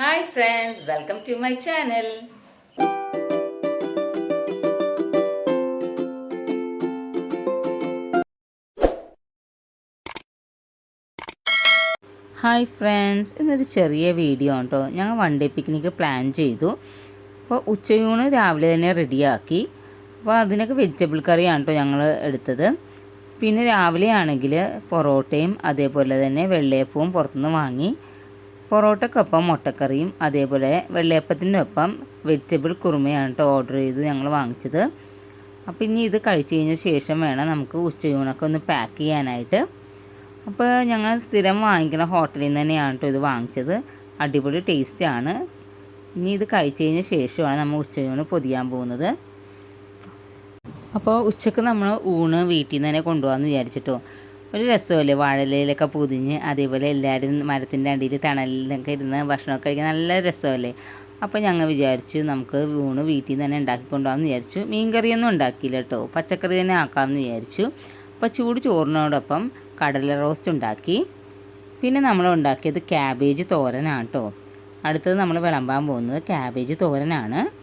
Hi friends welcome to my channel. Hi friends ഇന്നൊരു ചെറിയ video കേട്ടോ ഞങ്ങൾ വൺ ഡേ പിക്നിക്ക് പ്ലാൻ ചെയ്തു. അപ്പോൾ ഉച്ചയൂണ് രാവിലെ തന്നെ റെഡിയാക്കി അപ്പോൾ അതിനൊക്കെ വെജിറ്റബിൾ കറിയാണ് കേട്ടോ ഞങ്ങൾ എടുത്തത്. പിന്നെ രാവിലെ ആണെങ്കിൽ പൊറോട്ടയും അതേപോലെ തന്നെ വെള്ളയപ്പവും പുറത്തുനിന്ന് വാങ്ങി. പൊറോട്ടക്കൊപ്പം മുട്ടക്കറിയും അതേപോലെ വെള്ളയപ്പത്തിന്റെ ഒപ്പം വെജിറ്റബിൾ കുറുമയാണ് കേട്ടോ ഓർഡർ ചെയ്ത് ഞങ്ങൾ വാങ്ങിച്ചത്. അപ്പോൾ ഇനി ഇത് കഴിച്ചു കഴിഞ്ഞ ശേഷം വേണം നമുക്ക് ഉച്ചയൂണൊക്കെ ഒന്ന് പാക്ക് ചെയ്യാനായിട്ട്. അപ്പോൾ ഞങ്ങൾ സ്ഥിരം വാങ്ങിക്കുന്ന ഹോട്ടലിൽ നിന്ന് തന്നെയാണ് കേട്ടോ ഇത് വാങ്ങിച്ചത്. അടിപൊളി ടേസ്റ്റാണ് ഇനി ഇത് കഴിച്ചു കഴിഞ്ഞ ശേഷമാണ് നമ്മൾ ഉച്ചയൂണ് പൊതിയാൻ പോകുന്നത്. അപ്പോൾ ഉച്ചയ്ക്ക് നമ്മൾ ഊണ് വീട്ടിൽ നിന്ന് തന്നെ കൊണ്ടുപോകാമെന്ന് വിചാരിച്ചിട്ടോ. ഒരു രസമല്ലേ വാഴയിലൊക്കെ പൊതിഞ്ഞ് അതേപോലെ എല്ലാവരും മരത്തിന്റെ അടിയിൽ തണലിലൊക്കെ ഇരുന്ന് ഭക്ഷണമൊക്കെ കഴിക്കാൻ നല്ല രസമല്ലേ? അപ്പോൾ ഞങ്ങൾ വിചാരിച്ചു നമുക്ക് ഊണ് വീട്ടിൽ നിന്ന് തന്നെ ഉണ്ടാക്കി കൊണ്ടുപോകാമെന്ന് വിചാരിച്ചു. മീൻകറിയൊന്നും ഉണ്ടാക്കിയില്ല കേട്ടോ. പച്ചക്കറി തന്നെ ആക്കാമെന്ന് വിചാരിച്ചു. അപ്പോൾ ചൂട് ചോറിനോടൊപ്പം കടല റോസ്റ്റ് ഉണ്ടാക്കി. പിന്നെ നമ്മൾ ഉണ്ടാക്കിയത് ക്യാബേജ് തോരനാണ് കേട്ടോ. അടുത്തത് നമ്മൾ വിളമ്പാൻ പോകുന്നത് ക്യാബേജ് തോരനാണ്.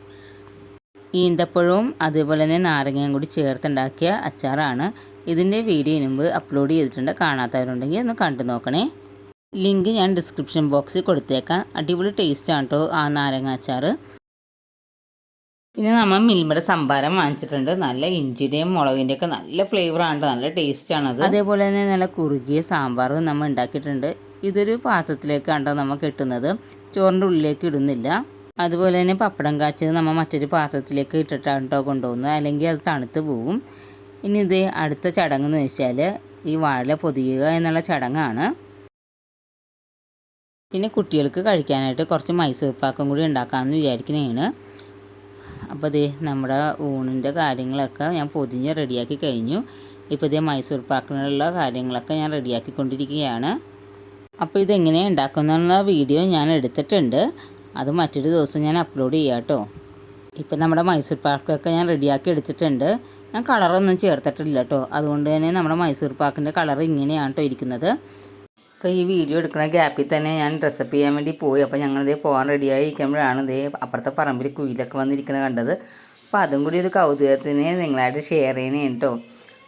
ഈന്തപ്പഴവും അതേപോലെ തന്നെ നാരങ്ങയും കൂടി ചേർത്തുണ്ടാക്കിയ അച്ചാറാണ്. ഇതിന്റെ വീഡിയോ മുമ്പ് അപ്ലോഡ് ചെയ്തിട്ടുണ്ട്. കാണാത്തവരുണ്ടെങ്കിൽ ഒന്ന് കണ്ടു നോക്കണേ. ലിങ്ക് ഞാൻ ഡിസ്ക്രിപ്ഷൻ ബോക്സിൽ കൊടുത്തേക്കാം. അടിപൊളി ടേസ്റ്റാണ് കേട്ടോ ആ നാരങ്ങ അച്ചാർ പിന്നെ നമ്മൾ മിൽമയുടെ സംഭാരം വാങ്ങിച്ചിട്ടുണ്ട്. നല്ല ഇഞ്ചിയുടെയും മുളകിന്റെ ഒക്കെ നല്ല ഫ്ലേവറാണ് നല്ല ടേസ്റ്റാണ് അത്. അതേപോലെ തന്നെ നല്ല കുറുകിയ സാമ്പാർ നമ്മൾ ഉണ്ടാക്കിയിട്ടുണ്ട്. ഇതൊരു പാത്രത്തിലേക്കാണ് നമ്മൾ കിട്ടുന്നത്. ചോറിന്റെ ഉള്ളിലേക്ക് ഇടുന്നില്ല. അതുപോലെ തന്നെ പപ്പടം കാച്ചത് നമ്മൾ മറ്റൊരു പാത്രത്തിലേക്ക് ഇട്ടിട്ടാണ് കേട്ടോ കൊണ്ടുപോകുന്നത്. അല്ലെങ്കിൽ അത് തണുത്ത് പോവും. ഇനി ഇത് അടുത്ത ചടങ്ങ് എന്ന് വെച്ചാൽ ഈ വാഴ പൊതിയുക എന്നുള്ള ചടങ്ങാണ്. പിന്നെ കുട്ടികൾക്ക് കഴിക്കാനായിട്ട് കുറച്ച് മൈസൂർ പാക്കും കൂടി ഉണ്ടാക്കാമെന്ന് വിചാരിക്കുന്നതാണ്. അപ്പോൾ ഇതേ നമ്മുടെ ഊണിന്റെ കാര്യങ്ങളൊക്കെ ഞാൻ പൊതിഞ്ഞ് റെഡിയാക്കി കഴിഞ്ഞു. ഇപ്പോൾ ഇതേ മൈസൂർ പാക്കിനുള്ള കാര്യങ്ങളൊക്കെ ഞാൻ റെഡിയാക്കിക്കൊണ്ടിരിക്കുകയാണ്. അപ്പോൾ ഇതെങ്ങനെയാണ് ഉണ്ടാക്കുന്ന വീഡിയോ ഞാൻ എടുത്തിട്ടുണ്ട്. അത് മറ്റൊരു ദിവസം ഞാൻ അപ്ലോഡ് ചെയ്യാം കേട്ടോ ഇപ്പം നമ്മുടെ മൈസൂർ പാക്കൊക്കെ ഞാൻ റെഡിയാക്കി എടുത്തിട്ടുണ്ട്. ഞാൻ കളറൊന്നും ചേർത്തിട്ടില്ല കേട്ടോ അതുകൊണ്ട് തന്നെ നമ്മുടെ മൈസൂർ പാക്കിന്റെ കളർ ഇങ്ങനെയാണ് കേട്ടോ ഇരിക്കുന്നത്. അപ്പോൾ ഈ വീഡിയോ എടുക്കുന്ന ഗ്യാപ്പിൽ തന്നെ ഞാൻ ഡ്രസ്സപ്പ് ചെയ്യാൻ വേണ്ടി പോയി. അപ്പോൾ ഞങ്ങളിതേ പോകാൻ റെഡിയായി ഇരിക്കുമ്പോഴാണ് ഇതേ അപ്പുറത്തെ പറമ്പിൽ കുയിലൊക്കെ വന്നിരിക്കുന്നത് കണ്ടത്. അപ്പോൾ അതും കൂടി ഒരു കൗതുകത്തിന് നിങ്ങളായിട്ട് ഷെയർ ചെയ്യണേ കേട്ടോ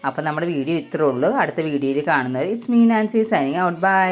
അപ്പോൾ നമ്മുടെ വീഡിയോ ഇത്രേ ഉള്ളൂ. അടുത്ത വീഡിയോയിൽ കാണുന്നത് it's mean and C signing out bye